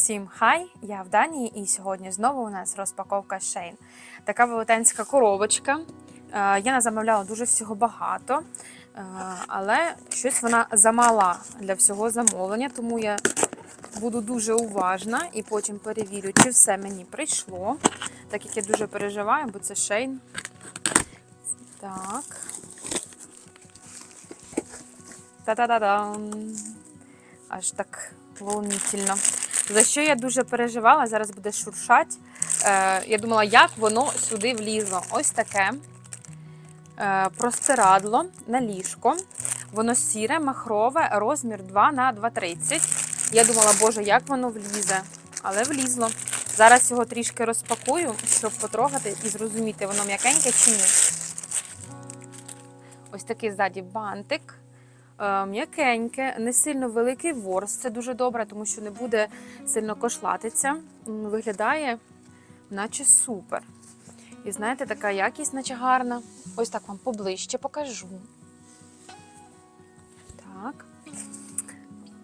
Всім хай! Я в Данії, і сьогодні знову у нас розпаковка Shein. Така велетенська коробочка. Е, Я не замовляла дуже всього багато, е, але щось вона замала для всього замовлення, тому я буду дуже уважна і потім перевірю, чи все мені прийшло. Так як я дуже переживаю, бо це Shein. Так. Та-та-та-дам! Аж так волнительно. За що я дуже переживала, зараз буде шуршать. Е, я думала, як воно сюди влізло. Ось таке е, простирадло на ліжко. Воно сіре, махрове, розмір 2 на 2,30. Я думала, боже, як воно влізе. Але влізло. Зараз його трішки розпакую, щоб потрогати і зрозуміти, воно м'якеньке чи ні. Ось такий ззаді бантик. Е, М'якеньке, не сильно великий ворс. Це дуже добре, тому що не буде сильно кошлатися. Виглядає, наче супер. І знаєте, така якість, наче гарна. Ось так вам поближче покажу. Так.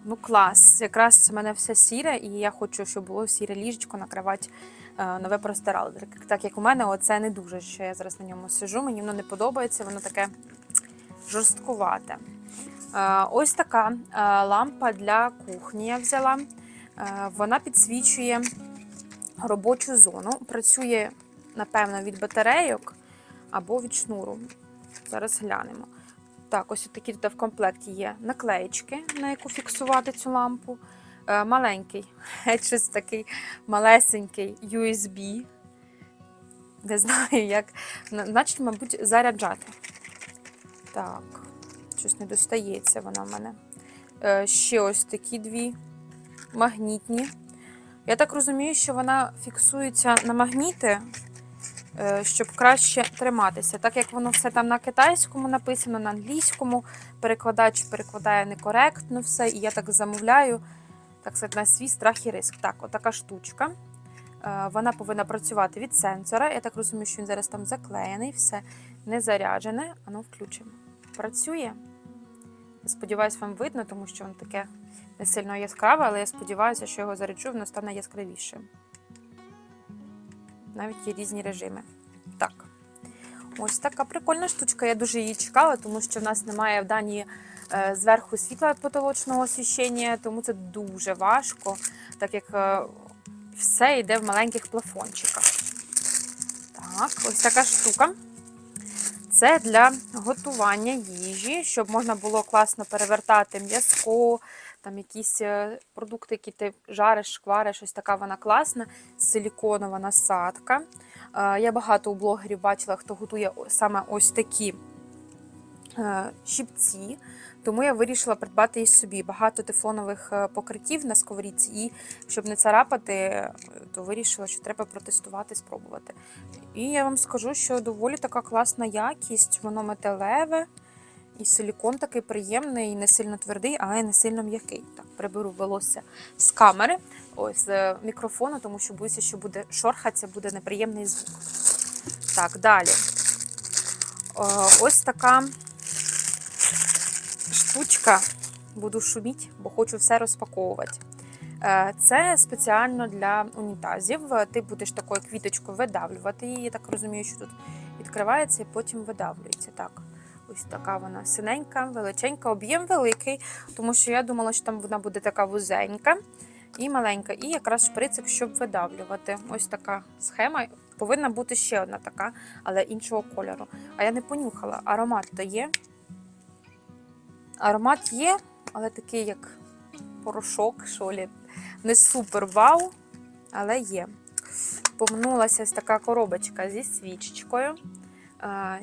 Ну, клас. Якраз в мене все сіре, і я хочу, щоб було сіре ліжечко накривати е, нове простирало. Так як у мене, оце не дуже, що я зараз на ньому сижу. Мені воно не подобається, воно таке жорсткувате. Е, Ось така е, лампа для кухні я взяла. Е, Вона підсвічує робочу зону. Працює, напевно, від батарейок або від шнуру. Зараз глянемо. Так, ось такі в комплекті є наклеєчки, на яку фіксувати цю лампу. Маленький, щось такий малесенький USB. Не знаю, як. Значить, мабуть, заряджати. Так, щось не достається вона в мене. Е, ще ось такі дві магнітні. Я так розумію, що вона фіксується на магніти, е, щоб краще триматися. Так як воно все там на китайському написано, на англійському, перекладач перекладає некоректно все, і я так замовляю, так сказати, на свій страх і риск. Так, отака штучка. Е, Вона повинна працювати від сенсора. Я так розумію, що він зараз там заклеєний, все не заряджене. Ану, включимо. Працює. Я сподіваюся, вам видно, тому що воно таке не сильно яскраве, але я сподіваюся, що його заряджу, воно стане яскравішим. Навіть є різні режими. Так. Ось така прикольна штучка. Я дуже її чекала, тому що в нас немає в Данії е, зверху світла потолочного освіщення, тому це дуже важко, так як е, все йде в маленьких плафончиках. Так, ось така штука. Це для готування їжі, щоб можна було класно перевертати м'язко, там якісь е, продукти, які ти жариш, шквариш, ось така вона класна, силіконова насадка. Е, Я багато у блогерів бачила, хто готує саме ось такі щипці, тому я вирішила придбати і собі багато тефлонових е, покриттів на сковорідці, і щоб не царапати, е, то вирішила, що треба протестувати, спробувати. І я вам скажу, що доволі така класна якість, воно металеве, і силікон такий приємний, не сильно твердий, але й не сильно м'який. Так, приберу волосся з камери, ось з е, мікрофону, тому що боюся, що буде шорхатися, буде неприємний звук. Так, далі. Ось така штучка. Буду шуміти, бо хочу все розпаковувати. Е, Це спеціально для унітазів. Ти будеш такою квіточкою видавлювати її. Я так розумію, що тут відкривається і потім видавлюється. Так, ось така вона синенька, величенька, об'єм великий, тому що я думала, що там вона буде така вузенька і маленька. І якраз шприцик, щоб видавлювати. Ось така схема. Повинна бути ще одна така, але іншого кольору. А я не понюхала. Аромат то є. Аромат є, але такий як порошок, що лі. Не супер вау, але є. Помнулася ось така коробочка зі свічечкою.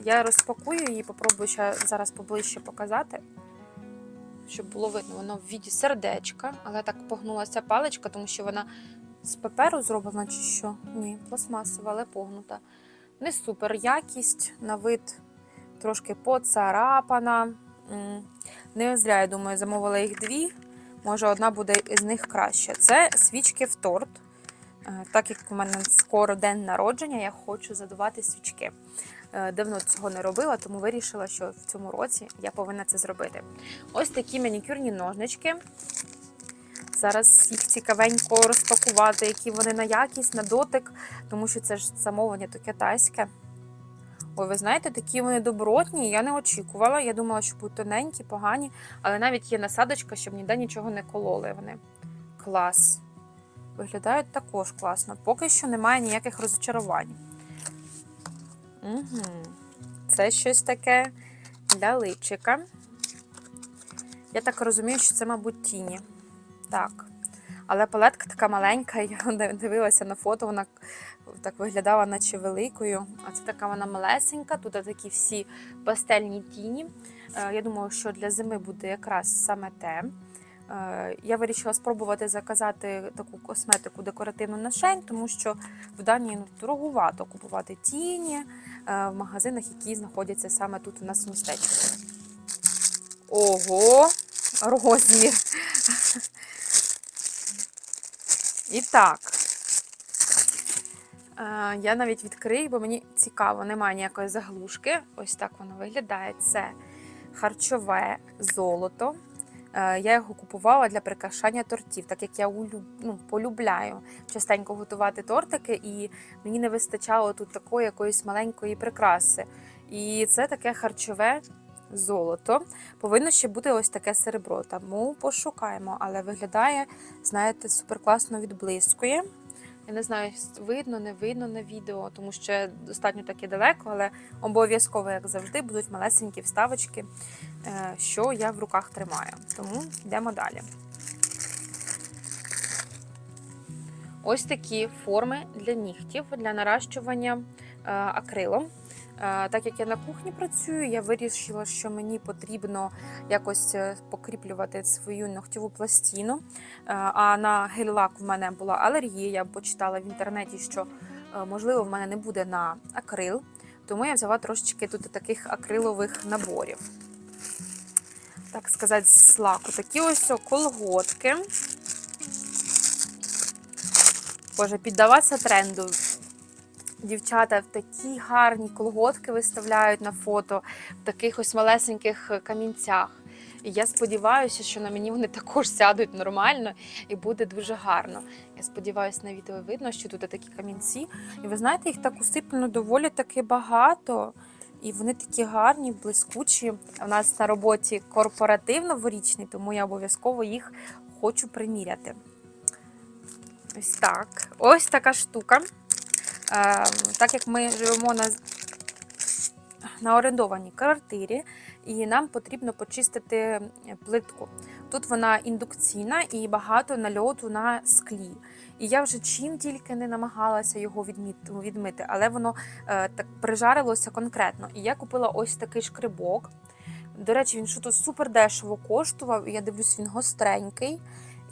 Я розпакую її, попробую ще зараз поближче показати, щоб було видно. Воно в віді сердечка, але так погнулася паличка, тому що вона з паперу зроблена чи що? Ні, пластмасова, але погнута. Не супер якість, на вид трошки поцарапана. Не зря, я думаю, замовила їх дві. Може, одна буде із них краща. Це свічки в торт. Е, Так як у мене скоро день народження, я хочу задувати свічки. Е, Давно цього не робила, тому вирішила, що в цьому році я повинна це зробити. Ось такі манікюрні ножнички. Зараз їх цікавенько розпакувати, які вони на якість, на дотик, тому що це ж замовлення то китайське. Ой, ви знаєте, такі вони добротні, я не очікувала. Я думала, що будуть тоненькі, погані, але навіть є насадочка, щоб ніде нічого не кололи вони. Клас. Виглядають також класно. Поки що немає ніяких розчарувань. Угу. Це щось таке для личика. Я так розумію, що це, мабуть, тіні. Так. Але палетка така маленька, я дивилася на фото, вона так виглядала, наче великою. А це така вона малесенька, тут такі всі пастельні тіні. Е, Я думаю, що для зими буде якраз саме те. Е, Я вирішила спробувати заказати таку косметику декоративну на шень, тому що в Данії ну, дороговато купувати тіні е, в магазинах, які знаходяться саме тут у нас в містечку. Ого, розмір. І так. Е, Я навіть відкрию, бо мені цікаво, немає ніякої заглушки. Ось так воно виглядає. Це харчове золото. Е, Я його купувала для прикрашання тортів, так як я ну, полюбляю частенько готувати тортики, і мені не вистачало тут такої якоїсь маленької прикраси. І це таке харчове золото. Повинно ще бути ось таке серебро. Тому пошукаємо, але виглядає, знаєте, супер класно відблискує. Я не знаю, видно, не видно на відео, тому що достатньо таки далеко, але обов'язково, як завжди, будуть малесенькі вставочки, е, що я в руках тримаю. Тому йдемо далі. Ось такі форми для нігтів для наращування е, акрилом. Е, Так як я на кухні працюю, я вирішила, що мені потрібно якось е, покріплювати свою ногтєву пластину. Е, А на гель-лак в мене була алергія. Я почитала в інтернеті, що можливо в мене не буде на акрил. Тому я взяла трошечки тут таких акрилових наборів. Так сказати, з лаку. Такі ось колготки. Боже, піддаватися тренду. Дівчата в такі гарні колготки виставляють на фото в таких ось малесеньких камінцях. І я сподіваюся, що на мені вони також сядуть нормально і буде дуже гарно. Я сподіваюся, на відео видно, що тут такі камінці. І ви знаєте, їх так усиплено доволі таки багато. І вони такі гарні, блискучі. У нас на роботі корпоратив новорічний, тому я обов'язково їх хочу приміряти. Ось так. Ось така штука. Е, так як ми живемо на, на орендованій квартирі, і нам потрібно почистити плитку. Тут вона індукційна і багато нальоту на склі. І я вже чим тільки не намагалася його відмити, але воно е, так прижарилося конкретно. І я купила ось такий шкрибок. До речі, він що тут супер дешево коштував. Я дивлюсь, він гостренький.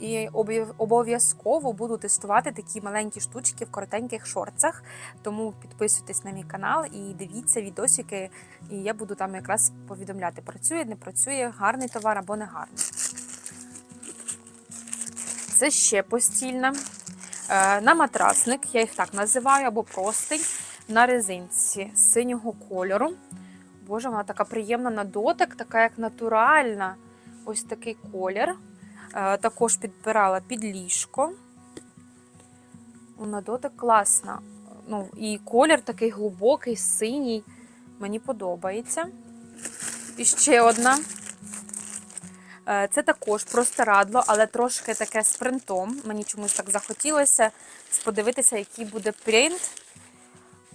І обов'язково буду тестувати такі маленькі штучки в коротеньких шорцах. Тому підписуйтесь на мій канал і дивіться відосики, і я буду там якраз повідомляти, працює, не працює, гарний товар або не гарний. Це ще постільна. Е, На матрасник, я їх так називаю, або простень на резинці синього кольору. Боже, вона така приємна на дотик, така як натуральна. Ось такий колір. Е, Також підбирала під ліжко. На дотик класна. Ну, і колір такий глибокий, синій. Мені подобається. І ще одна. Е, Це також простирадло, але трошки таке з принтом. Мені чомусь так захотілося подивитися, який буде принт.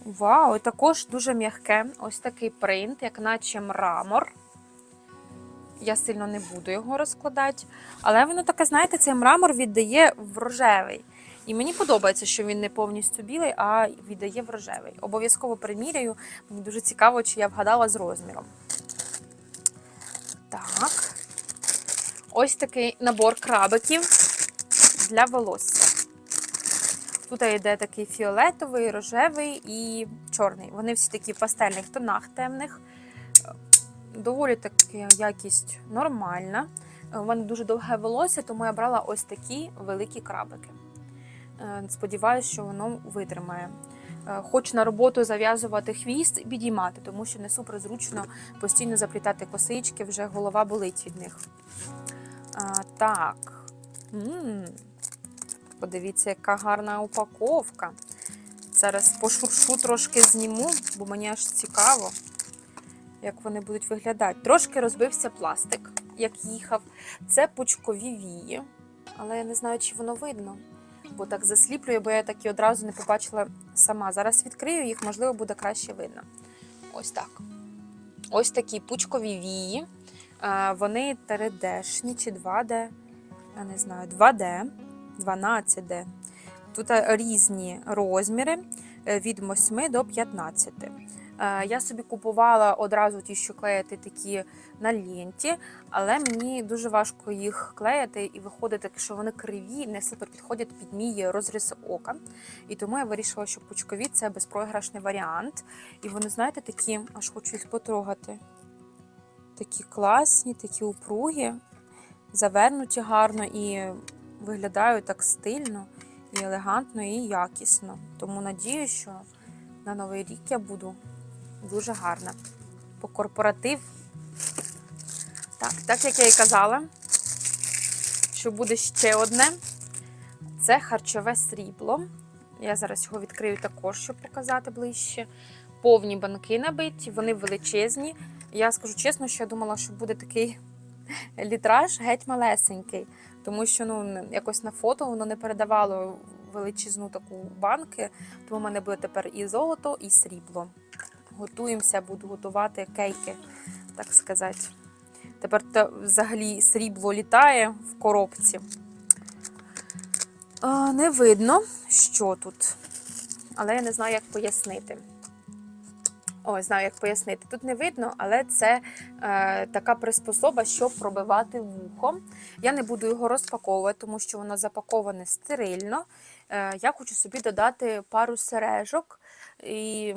Вау, також дуже м'яке. Ось такий принт, як наче мрамор. Я сильно не буду його розкладати. Але воно таке, знаєте, цей мрамор віддає в рожевий. І мені подобається, що він не повністю білий, а віддає в рожевий. Обов'язково приміряю. Мені дуже цікаво, чи я вгадала з розміром. Так. Ось такий набор крабиків для волосся. Тут йде такий фіолетовий, рожевий і чорний. Вони всі такі в пастельних тонах темних. Доволі таки якість нормальна. У мене дуже довге волосся, тому я брала ось такі великі крабики. Е, Сподіваюсь, що воно витримає. Е, Хочу на роботу зав'язувати хвіст і підіймати, тому що не супер зручно постійно заплітати косички, вже голова болить від них. А, так, М, Подивіться, яка гарна упаковка. Зараз пошуршу трошки зніму, бо мені аж цікаво, як вони будуть виглядати. Трошки розбився пластик, як їхав. Це пучкові вії, але я не знаю, чи воно видно. Бо так засліплює, бо я так і одразу не побачила сама. Зараз відкрию їх, можливо, буде краще видно. Ось так. Ось такі пучкові вії. Вони 3D-шні чи 2D. Я не знаю, 2D, 12D. Тут е, різні розміри е, від 8 до 15. Е, Я собі купувала одразу ті, що клеїти такі на ленті, але мені дуже важко їх клеїти і виходить, так, що вони криві, не супер підходять під мій розріз ока. І тому я вирішила, що пучкові це безпроіграшний варіант. І вони, знаєте, такі, аж хочу їх потрогати. Такі класні, такі упругі, завернуті гарно і виглядають так стильно, і елегантно, і якісно. Тому надію, що на новий рік я буду дуже гарна. По корпоратив. Так, так як я і казала, що буде ще одне. Це харчове срібло. Я зараз його відкрию також, щоб показати ближче. Повні банки набиті, вони величезні. Я скажу чесно, що я думала, що буде такий літраж геть малесенький, тому що ну, якось на фото воно не передавало величезну таку банки, тому в мене буде тепер і золото, і срібло. Готуємося, буду готувати кейки, так сказати. Тепер то взагалі срібло літає в коробці. А, не видно, що тут, але я не знаю, як пояснити. Ой, знаю, як пояснити. Тут не видно, але це е, така приспособа, щоб пробивати вухо. Я не буду його розпаковувати, тому що воно запаковане стерильно. Е, я хочу собі додати пару сережок. І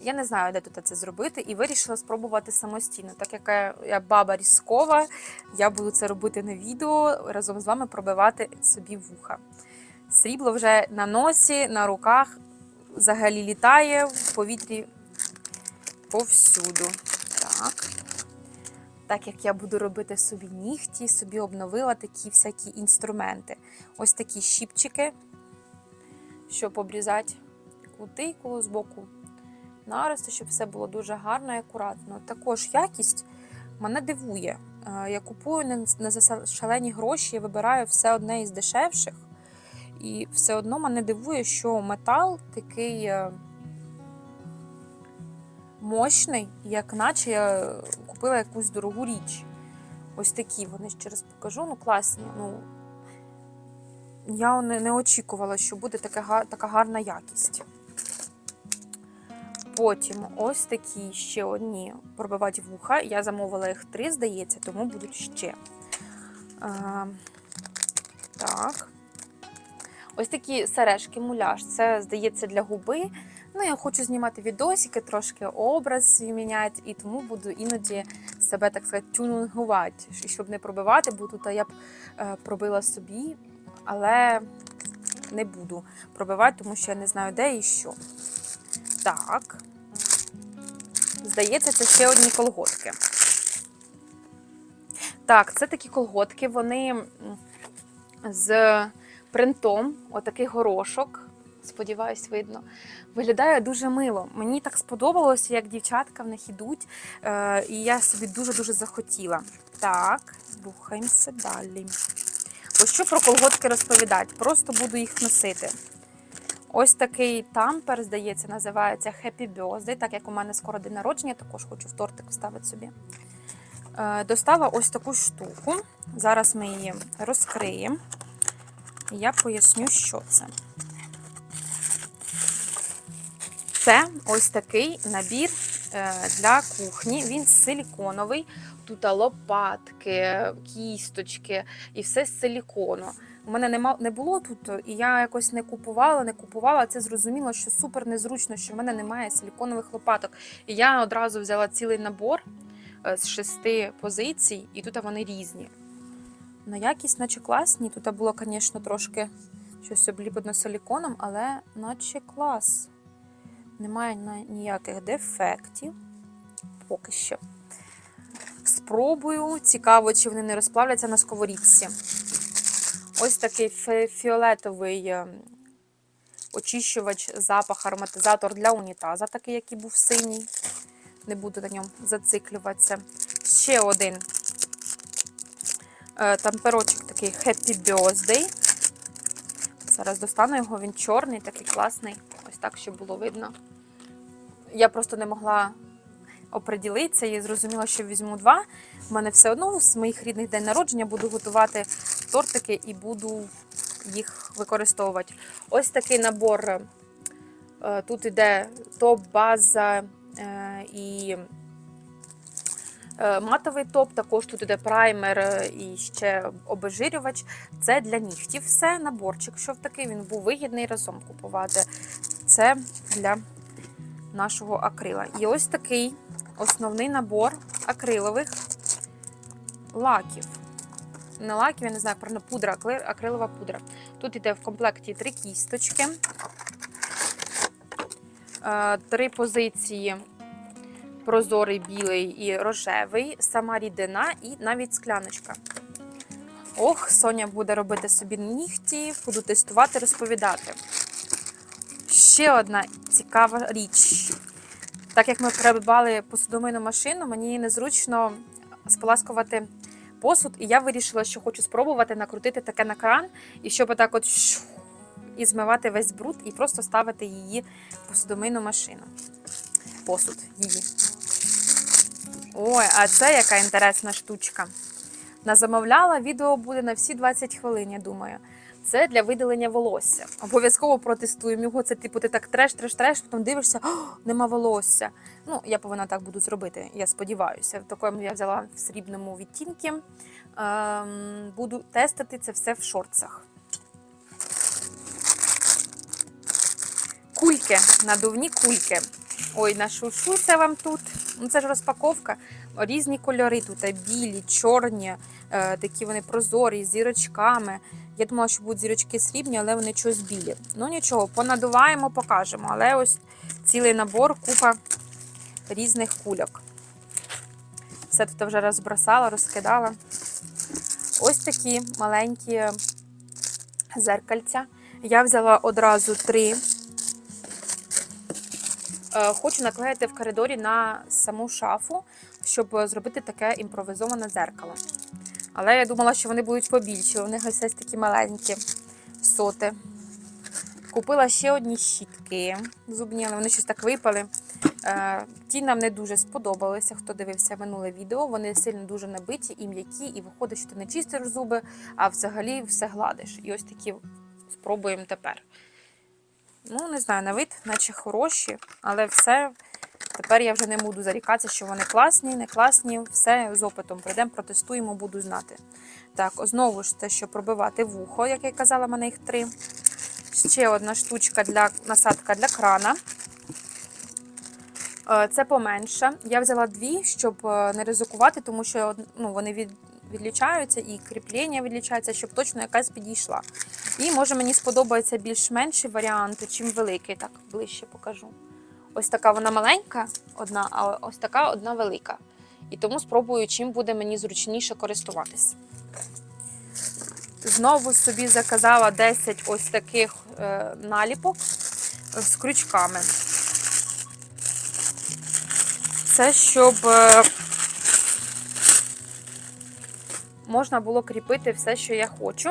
я не знаю, де тут це зробити, і вирішила спробувати самостійно. Так як я, баба різкова, я буду це робити на відео, разом з вами пробивати собі вуха. Срібло вже на носі, на руках взагалі літає в повітрі повсюду. Так. Так як я буду робити собі нігті, собі обновила такі всякі інструменти. Ось такі щіпчики, щоб обрізати кутикулу з боку нарости, щоб все було дуже гарно і акуратно. Також якість мене дивує. Е, Я купую за шалені гроші, я вибираю все одне із дешевших. І все одно мене дивує, що метал такий е, мощний, як наче я купила якусь дорогу річ. Ось такі вони ще раз покажу. Ну, класні. Ну, я не, не очікувала, що буде така, така гарна якість. Потім ось такі ще одні пробивати вуха. Я замовила їх три, здається, тому будуть ще. А, так. Ось такі сережки муляж. Це, здається, для губи. Ну, я хочу знімати відосики, трошки образ міняти, і тому буду іноді себе, так сказати, тюнингувати, і щоб не пробивати, бо тут я б е, пробила собі, але не буду пробивати, тому що я не знаю, де і що. Так. Здається, це ще одні колготки. Так, це такі колготки, вони з принтом, отакий горошок. Сподіваюсь, видно. Виглядає дуже мило. Мені так сподобалося, як дівчатка в них ідуть. Е, і я собі дуже-дуже захотіла. Так, рухаємося далі. Ось що про колготки розповідати? Просто буду їх носити. Ось такий тампер, здається, називається Happy Birthday, так як у мене скоро день народження, також хочу в тортик вставити собі. Е, Достала ось таку штуку. Зараз ми її розкриємо. І я поясню, що це. Це ось такий набір е, для кухні. Він силіконовий. Тут лопатки, кісточки і все з силікону. У мене нема, не було тут, і я якось не купувала, не купувала. Це зрозуміло, що супер незручно, що в мене немає силіконових лопаток. І я одразу взяла цілий набор е, з шести позицій, і тут вони різні. На якість, наче класні. Тут було, звісно, трошки щось обліплено силіконом, але наче клас. Немає ніяких дефектів. Поки що. Спробую. Цікаво, чи вони не розплавляться на сковорідці. Ось такий фі- фіолетовий е, очищувач, запах, ароматизатор для унітаза, такий, який був синій. Не буду на ньому зациклюватися. Ще один е, тамперочок такий Happy Birthday. Зараз достану його, він чорний, такий класний. Ось так, щоб було видно. Я просто не могла оприділитися і зрозуміла, що візьму два. У мене все одно з моїх рідних день народження буду готувати тортики і буду їх використовувати. Ось такий набор. е, Тут іде топ, база е, і е, матовий топ. Також тут іде праймер і ще обезжирювач. Це для нігтів. Все, наборчик. Що в такий він був вигідний разом купувати. Це для нашого акрила. І ось такий основний набор акрилових лаків. Не лаків, я не знаю, правильно, пудра, акрилова пудра. Тут йде в комплекті три кісточки, е, три позиції прозорий, білий і рожевий, сама рідина і навіть скляночка. Ох, Соня буде робити собі нігті, буду тестувати, розповідати. Ще одна цікава річ. Так як ми придбали посудомийну машину, мені незручно споласкувати посуд, і я вирішила, що хочу спробувати накрутити таке на кран, і щоб отак от і змивати весь бруд, і просто ставити її в посудомийну машину. Посуд її. Ой, а це яка інтересна штучка. Назамовляла, відео буде на всі 20 хвилин, я думаю. Це для видалення волосся. Обов'язково протестуємо його. Це типу ти так треш, треш, треш, потім дивишся, нема волосся. Ну, я повинна так буду зробити, я сподіваюся. В такому я взяла в срібному відтінку. Ем, буду тестити це все в шорцах. Кульки, надувні кульки. Ой, нашушуся вам тут. Ну, це ж розпаковка. Різні кольори тут, білі, чорні, е, такі вони прозорі, з зірочками. Я думала, що будуть зірочки срібні, але вони чогось білі. Ну нічого, понадуваємо, покажемо. Але ось цілий набор, купа різних кульок. Все тут вже розбросала, розкидала. Ось такі маленькі зеркальця. Я взяла одразу три. Е, Хочу наклеїти в коридорі на саму шафу, щоб зробити таке імпровізоване зеркало. Але я думала, що вони будуть побільші. Вони ось ось такі маленькі соти. Купила ще одні щітки зубні, але вони щось так випали. Е, Ті нам не дуже сподобалися, хто дивився минуле відео. Вони сильно дуже набиті і м'які, і виходить, що ти не чистиш зуби, а взагалі все гладиш. І ось такі спробуємо тепер. Ну, не знаю, на вид, наче хороші, але все. Тепер я вже не буду зарікатися, що вони класні, не класні. Все з опитом прийдемо, протестуємо, буду знати. Так, знову ж те, що пробивати вухо, як я казала, мене їх три. Ще одна штучка для насадка для крана. Е, Це поменше. Я взяла дві, щоб е, не ризикувати, тому що ну, вони від, відлічаються і кріплення відлічаються, щоб точно якась підійшла. І може мені сподобається більш менший варіант, чим великий. Так, ближче покажу. Ось така вона маленька, одна, а ось така одна велика. І тому спробую, чим буде мені зручніше користуватись. Знову собі заказала 10 ось таких е, наліпок з крючками. Це щоб е, можна було кріпити все, що я хочу.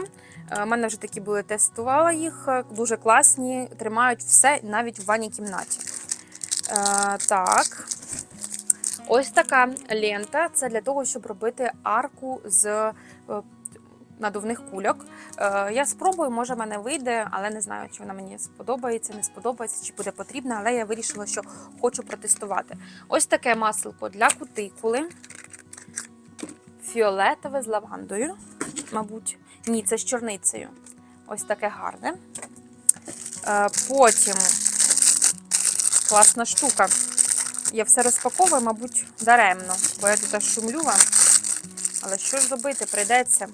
У мене вже такі були, тестувала їх, е, дуже класні, тримають все навіть в ванній кімнаті. Е, так. Ось така лента. Це для того, щоб робити арку з е, надувних кульок. Е, я спробую, може, мене вийде, але не знаю, чи вона мені сподобається, не сподобається, чи буде потрібна, але я вирішила, що хочу протестувати. Ось таке масло для кутикули. Фіолетове з лавандою, мабуть. Ні, це з чорницею. Ось таке гарне. Е, Потім класна штука. Я все розпаковую, мабуть, даремно, бо я тут аж шумлю вам. Але що ж робити, прийдеться.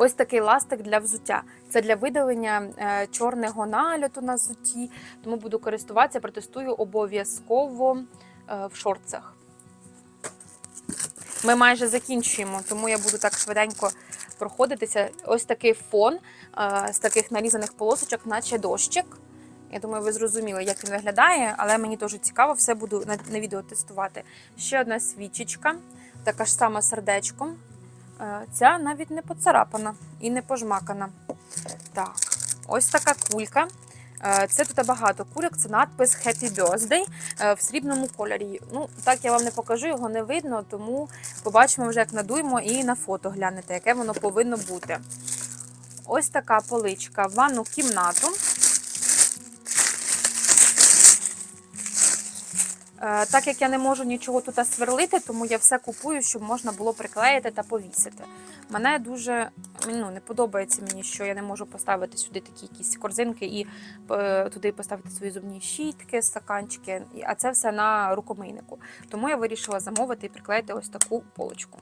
Ось такий ластик для взуття. Це для видалення е, чорного нальоту на взутті. Тому буду користуватися, протестую обов'язково е, в шорцах. Ми майже закінчуємо, тому я буду так швиденько проходитися. Ось такий фон е, з таких нарізаних полосочок, наче дощик. Я думаю, ви зрозуміли, як він виглядає, але мені дуже цікаво, все буду на, відео тестувати. Ще одна свічечка, така ж сама сердечком. Е, Ця навіть не поцарапана і не пожмакана. Так, ось така кулька. Е, Це тут багато кульок, це надпис Happy Birthday е, в срібному кольорі. Ну, так я вам не покажу, його не видно, тому побачимо вже, як надуємо, і на фото глянете, яке воно повинно бути. Ось така поличка в ванну кімнату. Так як я не можу нічого тут сверлити, тому я все купую, щоб можна було приклеїти та повісити. Мене дуже ну, не подобається мені, що я не можу поставити сюди такі якісь корзинки і е, туди поставити свої зубні щітки, стаканчики, а це все на рукомийнику. Тому я вирішила замовити і приклеїти ось таку полочку.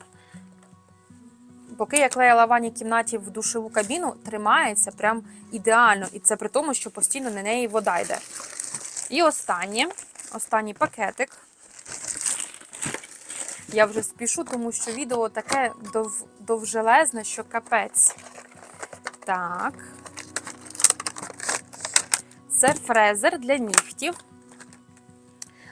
Поки я клеїла в ванній кімнаті в душову кабіну, тримається прям ідеально, і це при тому, що постійно на неї вода йде. І останнє, останній пакетик. Я вже спішу, тому що відео таке дов, довжелезне, що капець. Так. Це фрезер для нігтів.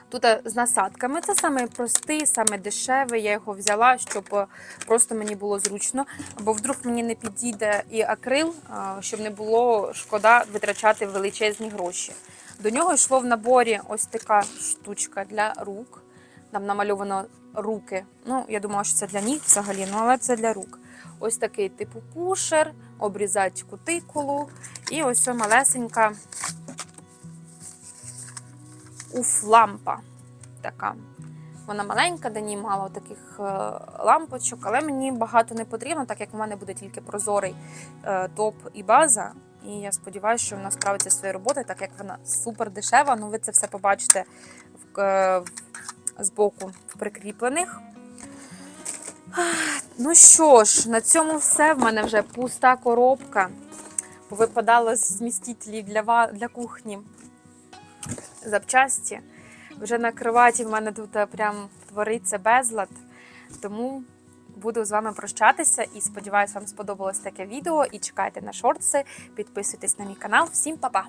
Тут е, з насадками. Це саме простий, саме дешевий. Я його взяла, щоб е, просто мені було зручно. Бо вдруг мені не підійде і акрил, щоб не було шкода витрачати величезні гроші. До нього йшло в наборі ось така штучка для рук. Там намальовано руки. Ну, я думала, що це для ніг взагалі, ну але це для рук. Ось такий типу пушер, обрізати кутикулу. І ось ця малесенька уф-лампа. Така. Вона маленька, до ній мало таких е, лампочок, але мені багато не потрібно, так як в мене буде тільки прозорий е, топ і база. І я сподіваюся, що вона справиться зі своєю роботою, так як вона супер дешева. Ну, ви це все побачите в, е, в, збоку в прикріплених. Ну що ж, на цьому все. В мене вже пуста коробка. Повипадало з змістителів для, для кухні запчасті. Вже на кроваті в мене тут е, прям твориться безлад. Тому буду з вами прощатися і сподіваюся, вам сподобалось таке відео. І чекайте на шортси, підписуйтесь на мій канал. Всім па-па!